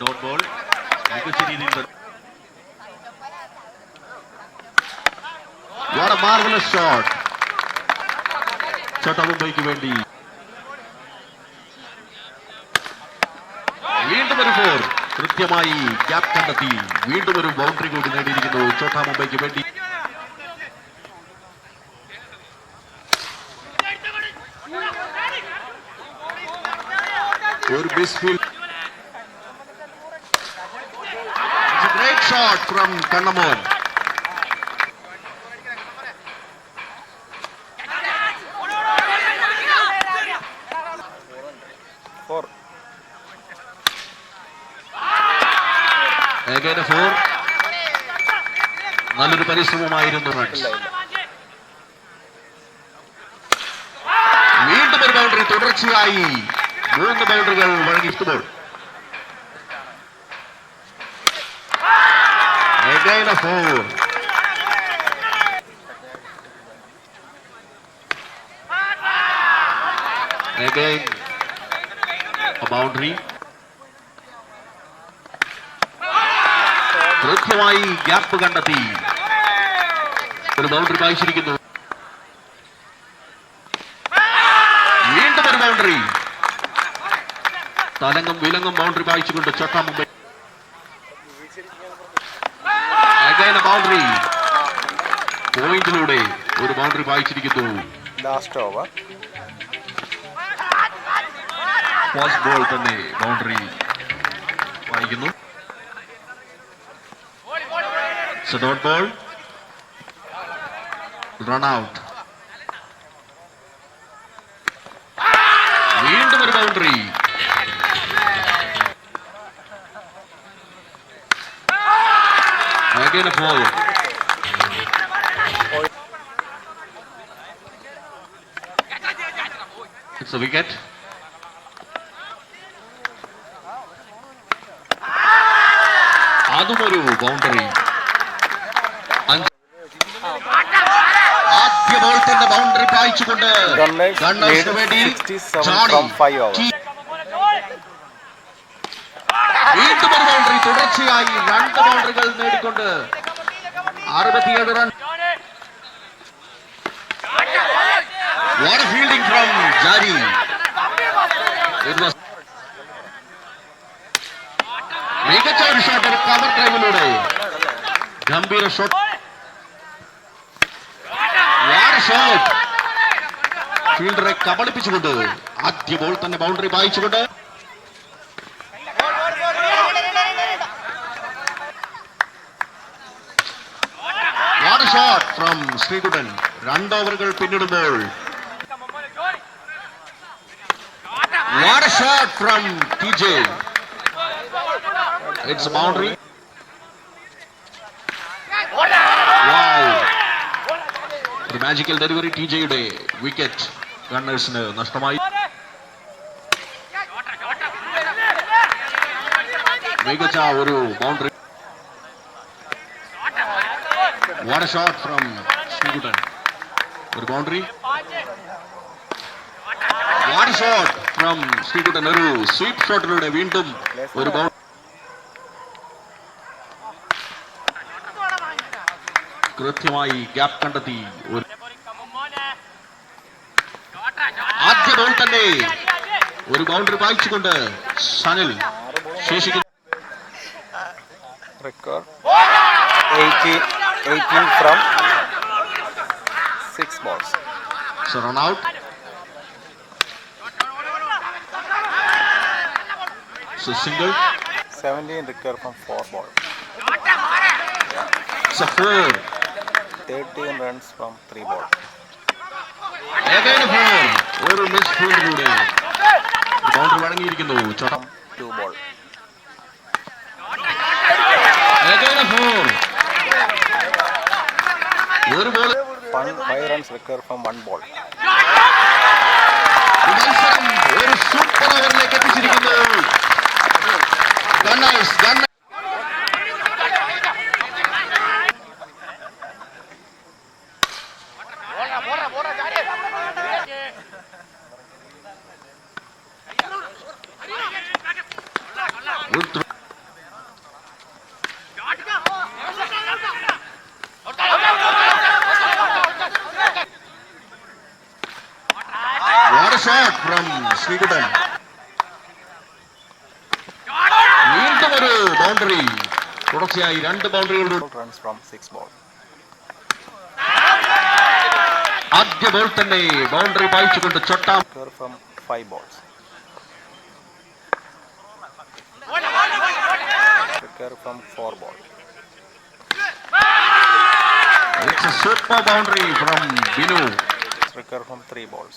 Dot ball മികച്ച രീതിയിൽ What a marvelous shot. ചോട്ടാ മുംബൈക്ക് വേണ്ടി. വീണ്ടും ഒരു ഫോർ കൃത്യമായി ഗ്യാപ് കണ്ടെത്തി. വീണ്ടും ഒരു ബൗണ്ടറി കൂടി നേടിയിരിക്കുന്നു. ചോട്ടാ മുംബൈക്ക് വേണ്ടി. ഒരു misfield shot from Kannamon four Again a four. നല്ലൊരു പരിശ്രമമായിരുന്നു റൺസ് വീണ്ടും ഒരു ബൗണ്ടറി തുടർച്ചയായി. മൂന്ന് ബൗണ്ടറികൾ വഴങ്ങി Again a Fool. Again a boundary. കൃത്യമായി ഗ്യാപ്പ് കണ്ടെത്തി ഒരു ബൗണ്ടറി വായിച്ചിരിക്കുന്നു വീണ്ടും ഒരു ബൗണ്ടറി തലങ്ങും വിലങ്ങും ബൗണ്ടറി വായിച്ചുകൊണ്ട് ചോട്ടാ മുംബൈ ബൗണ്ടറി പോയിന്റിലൂടെ ഒരു ബൗണ്ടറി വായിച്ചിരിക്കുന്നു. ലാസ്റ്റ് ഓവർ ഫാസ്റ്റ് ബോൾ തന്നെ ബൗണ്ടറി വായിക്കുന്നു. ഡോട്ട് ബോൾ റൺ ഔട്ട് വീണ്ടും ഒരു boundary Again a ball. It's a wicket. അതും ഒരു ബൗണ്ടറി ആദ്യ ബോൾ തന്നെ ബൗണ്ടറി പായിച്ചുകൊണ്ട് ഗണ്ണേഴ്സിന് lead വേണ്ടി 67 ജോണി from five overs. കീ- വീണ്ടും ഒരു ബൗണ്ടറി തുടർച്ചയായി രണ്ട് ബൗണ്ടറികൾ നേടിക്കൊണ്ട് അറുപത്തിയേഴ് റൺ. വാട്ട് ഫീൽഡിംഗ് ഫ്രം ജാരി മികച്ച ഒരു ഷോട്ട് ഒരു കവർ ഡ്രൈവിലൂടെ ഗംഭീര ഷോട്ട് ഷോട്ട് ഫീൽഡറെ കബളിപ്പിച്ചുകൊണ്ട് ആദ്യ ബോൾ തന്നെ ബൗണ്ടറി വായിച്ചുകൊണ്ട് വാട്ട് ഷോട്ട് ഫ്രം ശ്രീകുട്ടൻ രണ്ട് ഓവറുകൾ പിന്നിടുമ്പോൾ ഫ്രം ടി ഇറ്റ്സ് ബൗണ്ടറി ഒരു മാജിക്കൽ ഡെലിവറി ടി ജെയുടെ വിക്കറ്റ് ഗണ്ണേഴ്സിന് നഷ്ടമായി. മികച്ച ഒരു boundary a shot from Sreekuttan ഒരു boundary what shot from Sreekuttan ഒരു സ്വീപ്പ് ഷോട്ടിലൂടെ വീണ്ടും ഒരു ബൗണ്ടറി കൃത്യമായി ഗ്യാപ്പ് കണ്ടെത്തി ഒരു ആദ്യ ബോൾ തന്നെ ഒരു ബൗണ്ടറി വായിച്ചുകൊണ്ട് സനിൽ ശേഷിക്കുന്നു record. 18 18 from 6 balls So run out. So single. 17 record from 4 balls So four. 13 runs from 3 balls Again a four. ഒരു മിസ് ഫീൽഡിലൂടെ ബൗണ്ടറി വഴങ്ങിയിരിക്കുന്നു Two from 2 ball Again a four. ഒരു ball One, 5 runs record from 1 ball. മത്സരം ഒരു super ഓവറിലേക്ക് എത്തിച്ചിരിക്കുന്നു. Gunners ഗണ്ണ shot from Sreekuttan വീണ്ടും ഒരു ബൗണ്ടറി തുടർച്ചയായി രണ്ട് ബൗണ്ടറികളുടെ runs from 6 ball. ആദ്യ ബോൾ തന്നെ ബൗണ്ടറി വായിച്ചുകൊണ്ട് ചൊട്ടാം Wicker from 5 balls. Wicker from 4 ball. It's a super boundary from Binu. Wicker from 3 balls.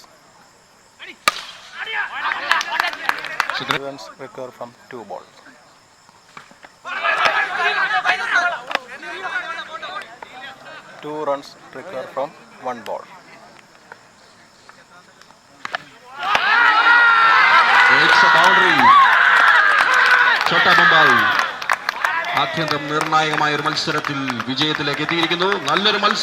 Runs Wicker from 2 balls. Two runs recover from 1 ball. It's a boundary. Chota Bombay. ആദ്യന്തം നിർണായകമായ ഒരു മത്സരത്തിൽ വിജയത്തിലേക്ക് എത്തിയിരിക്കുന്നു നല്ലൊരു മത്സരം